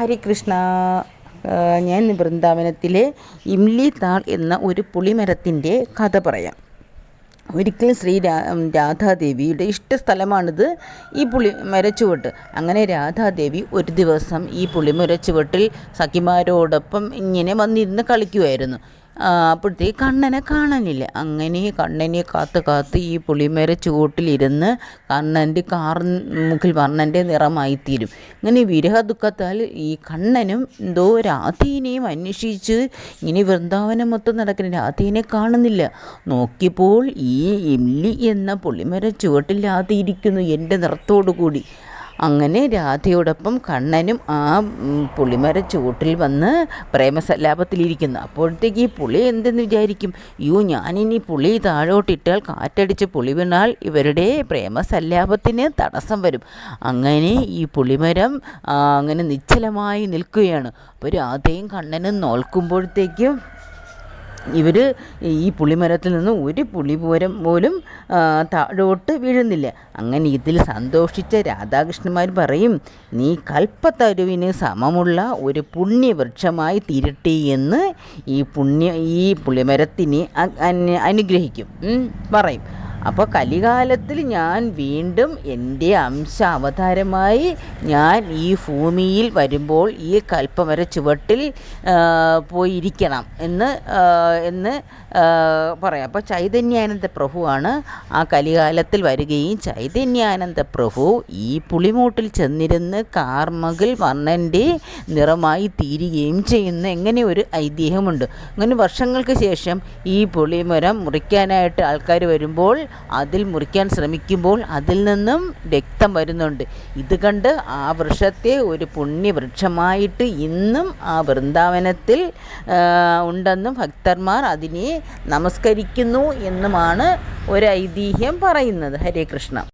ഹരികൃഷ്ണ കൃഷ്ണ ഞാൻ വൃന്ദാവനത്തിലെ ഇംലി താൾ എന്ന ഒരു പുളിമരത്തിന്റെ കഥ പറയാം. ഒരിക്കൽ ശ്രീ രാധാദേവിയുടെ ഇഷ്ടസ്ഥലമാണിത് ഈ പുളി മരച്ചുവട്ട് അങ്ങനെ രാധാദേവി ഒരു ദിവസം ഈ പുളിമരച്ചുവട്ടിൽ സഖിമാരോടൊപ്പം ഇങ്ങനെ വന്നിരുന്ന് കളിക്കുമായിരുന്നു അപ്പോഴത്തേക്ക് കണ്ണനെ കാണാനില്ല. അങ്ങനെ കണ്ണനെ കാത്ത് കാത്ത് ഈ പുളിമേര ചുവട്ടിലിരുന്ന് കണ്ണന്റെ കാർമുകിൽ വർണന്റെ നിറമായിത്തീരും. ഇങ്ങനെ വിരഹ ദുഃഖത്താൽ ഈ കണ്ണനും എന്തോ രാധീനെയും അന്വേഷിച്ച് ഇങ്ങനെ വൃന്ദാവനം മൊത്തം നടക്കുന്ന രാധീനെ കാണുന്നില്ല. നോക്കിയപ്പോൾ ഈ ഇല്ലി എന്ന പുളിമര ചുവട്ടിൽ രാധി ഇരിക്കുന്നു എന്റെ നിറത്തോടു കൂടി അങ്ങനെ രാധയോടൊപ്പം കണ്ണനും ആ പുളിമര ചൂട്ടിൽ വന്ന് പ്രേമസല്ലാപത്തിലിരിക്കുന്നു. അപ്പോഴത്തേക്ക് ഈ പുളി എന്തെന്ന് വിചാരിക്കും? യോ ഞാനിനി പുളി താഴോട്ടിട്ടാൽ കാറ്റടിച്ച് പുളി വീണാൽ ഇവരുടെ പ്രേമസല്ലാപത്തിന് തടസ്സം വരും. അങ്ങനെ ഈ പുളിമരം അങ്ങനെ നിശ്ചലമായി നിൽക്കുകയാണ്. അപ്പോൾ രാധയും കണ്ണനും നോൽക്കുമ്പോഴത്തേക്കും ഇവർ ഈ പുളിമരത്തിൽ നിന്ന് ഒരു പുളി പോരം പോലും താഴോട്ട് വീഴുന്നില്ല. അങ്ങനെ ഇതിൽ സന്തോഷിച്ച രാധാകൃഷ്ണന്മാർ പറയും നീ കൽപ്പത്തരുവിന് സമമുള്ള ഒരു പുണ്യവൃക്ഷമായി തീരട്ടെ എന്ന് ഈ പുണ്യ ഈ പുളിമരത്തിനെ അനുഗ്രഹിക്കും. പറയും. അപ്പോൾ കലികാലത്തിൽ ഞാൻ വീണ്ടും എന്റെ അംശ അവതാരമായി ഞാൻ ഈ ഭൂമിയിൽ വരുമ്പോൾ ഈ കൽപ്പമര ചുവട്ടിൽ പോയിരിക്കണം എന്ന് എന്ന് പറയാം. അപ്പോൾ ചൈതന്യാനന്ദ പ്രഭുവാണ് ആ കലികാലത്തിൽ വരികയും ചൈതന്യാനന്ദ പ്രഭു ഈ പുളിമൂട്ടിൽ ചെന്നിരുന്ന് കാർമകിൽ വർണന്റെ നിറമായി തീരുകയും ചെയ്യുന്ന. എങ്ങനെ ഒരു ഐതിഹ്യമുണ്ട്. അങ്ങനെ വർഷങ്ങൾക്ക് ശേഷം ഈ പുളിമരം മുറിക്കാനായിട്ട് ആൾക്കാർ വരുമ്പോൾ അതിൽ മുറിക്കാൻ ശ്രമിക്കുമ്പോൾ അതിൽ നിന്നും രക്തം വരുന്നുണ്ട്. ഇത് കണ്ട് ആ വൃക്ഷത്തെ ഒരു പുണ്യവൃക്ഷമായിട്ട് ഇന്നും ആ വൃന്ദാവനത്തിൽ ഉണ്ടെന്നും ഭക്തന്മാർ അതിനെ നമസ്കരിക്കുന്നു എന്നുമാണ് ഒരു ഐതിഹ്യം പറയുന്നത്. ഹരേ കൃഷ്ണ.